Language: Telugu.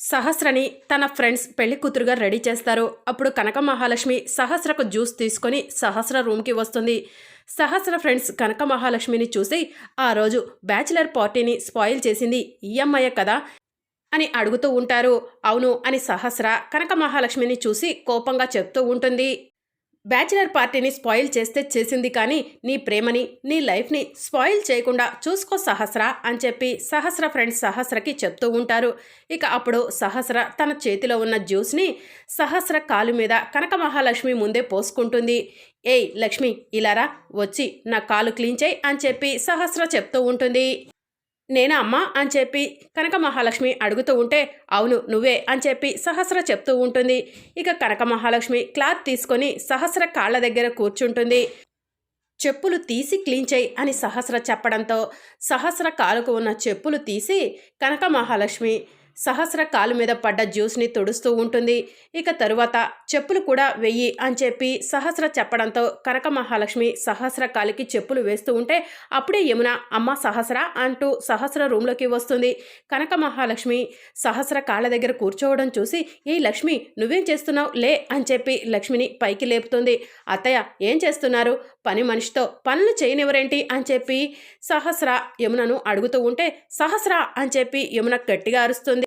సహస్రని తన ఫ్రెండ్స్ పెళ్ళి కూతురుగా రెడీ చేస్తారు. అప్పుడు కనక మహాలక్ష్మి సహస్రకు జ్యూస్ తీసుకొని సహస్ర రూమ్కి వస్తుంది. సహస్ర ఫ్రెండ్స్ కనక మహాలక్ష్మిని చూసి ఆ రోజు బ్యాచిలర్ పార్టీని స్పాయిల్ చేసింది ఈ అమ్మాయే కదా అని అడుగుతూ ఉంటారు. అవును అని సహస్ర కనక మహాలక్ష్మిని చూసి కోపంగా చెప్తూ ఉంటుంది. బ్యాచిలర్ పార్టీని స్పాయిల్ చేస్తే చేసింది కానీ నీ ప్రేమని నీ లైఫ్ని స్పాయిల్ చేయకుండా చూసుకో సహస్ర అని చెప్పి సహస్ర ఫ్రెండ్స్ సహస్రకి చెప్తూ ఉంటారు. ఇక అప్పుడు సహస్ర తన చేతిలో ఉన్న జ్యూస్ని సహస్ర కాలు మీద కనక మహాలక్ష్మి ముందే పోసుకుంటుంది. ఏయ్ లక్ష్మి ఇలారా వచ్చి నా కాలు క్లీన్ చేయి అని చెప్పి సహస్ర చెప్తూ ఉంటుంది. నేనా అమ్మా? అని చెప్పి కనక మహాలక్ష్మి అడుగుతూ ఉంటే అవును నువ్వే అని చెప్పి సహస్ర చెప్తూ ఉంటుంది. ఇక కనక మహాలక్ష్మి క్లాత్ తీసుకొని సహస్ర కాళ్ళ దగ్గర కూర్చుంటుంది. చెప్పులు తీసి క్లీన్ చేయి అని సహస్ర చెప్పడంతో సహస్ర కాలుకు ఉన్న చెప్పులు తీసి కనక మహాలక్ష్మి సహస్ర కాలు మీద పడ్డ జ్యూస్ని తుడుస్తూ ఉంటుంది. ఇక తరువాత చెప్పులు కూడా వెయ్యి అని చెప్పి సహస్ర చెప్పడంతో కనక మహాలక్ష్మి సహస్ర కాలికి చెప్పులు వేస్తూ ఉంటే అప్పుడే యమున అమ్మ సహస్ర అంటూ సహస్ర రూమ్లోకి వస్తుంది. కనక మహాలక్ష్మి సహస్ర కాళ్ళ దగ్గర కూర్చోవడం చూసి ఏ లక్ష్మి నువ్వేం చేస్తున్నావు? లే అని చెప్పి లక్ష్మిని పైకి లేపుతుంది. అత్తయ్య ఏం చేస్తున్నారు? పని మనిషితో పనులు చేయనివరేంటి అని చెప్పి సహస్ర యమునను అడుగుతూ ఉంటే సహస్ర అని చెప్పి యమున గట్టిగా అరుస్తుంది.